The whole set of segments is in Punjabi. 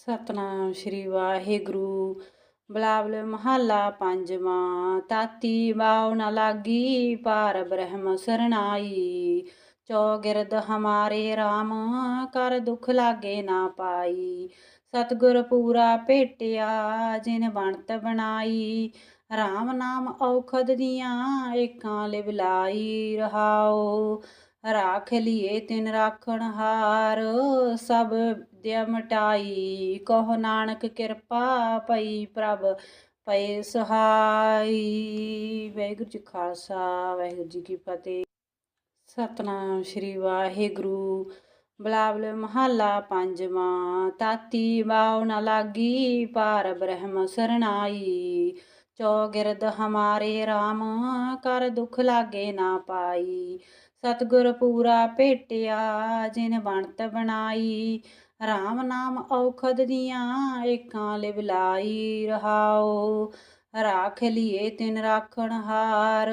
ਸਤਨਾਮ ਸ਼੍ਰੀ ਵਾਹਿਗੁਰੂ। ਬਲਾਵਲ ਮਹੱਲਾ ਪੰਜਵਾਂ, ਤਾਤੀ ਬਾਉ ਨ ਲਾਗੀ ਪਾਰ ਬ੍ਰਹਮ ਸਰਨਾਈ ਚੌਗਿਰਦ ਹਮਾਰੇ RAM ਕਰ ਦੁਖ ਲਾਗੇ ਨਾ ਪਾਈ। ਸਤਗੁਰ ਪੂਰਾ ਭੇਟਿਆ, ਜਿਨ ਬਣਤ ਬਣਾਈ। RAM ਨਾਮ ਔਖਦ ਦੀਆਂ, ਏਕਾਂ ਲਿਵਲਾਈ ਰਹਾਓ। ਰਾਖ ਲਿਏ ਤਿਨ ਰਾਖਣ ਹਾਰ, ਸਭ ਵਿਦਿਆ ਮਟਾਈ। ਕਹੋ ਨਾਨਕ ਕਿਰਪਾ ਪਈ ਪ੍ਰਭ ਪਏ ਸਹਾਈ। ਵਾਹਿਗੁਰੂ ਜੀ ਖਾਲਸਾ, ਵਾਹਿਗੁਰੂ ਜੀ ਕੀ ਫਤਿਹ। ਸਤਨਾਮ ਸ਼੍ਰੀ ਵਾਹਿਗੁਰੂ। ਬਲਾਵਲ ਮਹੱਲਾ ਪੰਜਵਾਂ, ਤਾਤੀ ਬਾਉ ਨ ਲਾਗੀ ਪਾਰ ਬ੍ਰਹਮ ਸਰਨਾਈ ਚੌਗਿਰਦ ਹਮਾਰੇ RAM ਕਰ ਦੁਖ ਲਾਗੇ ਨਾ ਪਾਈ। ਸਤਗੁਰ ਪੂਰਾ ਭੇਟਿਆ, ਜਿਨ ਬਣਤ ਬਣਾਈ। RAM ਨਾਮ ਔਖਦ ਦੀਆਂ ਏਕਾਂ ਲਿਵਲਾਈ ਰਹਾਓ ਰਾਖ ਲਿਏ ਤਿਨ ਰਾਖਣ ਹਾਰ,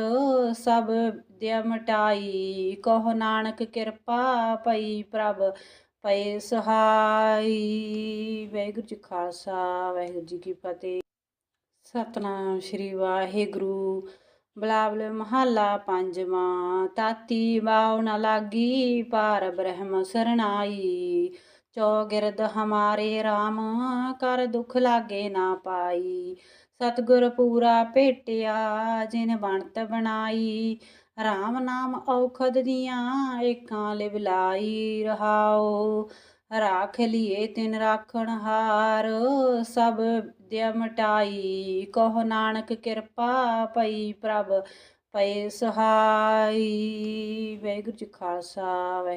ਸਭ ਵਿਦਿਆ ਮਟਾਈ। ਕਹੋ ਨਾਨਕ ਕਿਰਪਾ ਪਈ ਪ੍ਰਭ ਪਏ ਸਹਾਈ। ਵਾਹਿਗੁਰੂ ਜੀ ਖਾਲਸਾ, ਵਾਹਿਗੁਰੂ ਜੀ ਕੀ ਫਤਿਹ। ਸਤਨਾਮ ਸ਼੍ਰੀ ਵਾਹਿਗੁਰੂ। ਬਲਾਵਲ ਮਹੱਲਾ ਪੰਜਵਾਂ, ਤਾਤੀ ਬਾਉ ਨ ਲਾਗੀ ਪਾਰ ਬ੍ਰਹਮ ਸਰਨਾਈ ਚੌਗਿਰਦ ਹਮਾਰੇ RAM ਕਰ ਦੁਖ ਲਾਗੇ ਨਾ ਪਾਈ। ਸਤਗੁਰ ਪੂਰਾ ਭੇਟਿਆ, ਜਿਨ ਬਣਤ ਬਣਾਈ। RAM ਨਾਮ ਔਖਦ ਦੀਆਂ, ਏਕਾਂ ਲਿਵਲਾਈ ਰਹਾਓ। ਰਾਖ ਲਿਏ ਤਿਨ ਰਾਖਣ ਹਾਰ, ਸਭ ਵਿਦਿਆ ਮਟਾਈ। ਕਹੋ ਨਾਨਕ ਕਿਰਪਾ ਪਈ ਪ੍ਰਭ, ਪਏ ਸਹਾਈ। ਵਾਹਿਗੁਰੂ ਜੀ ਖਾਲਸਾ, ਵਾਹਿ-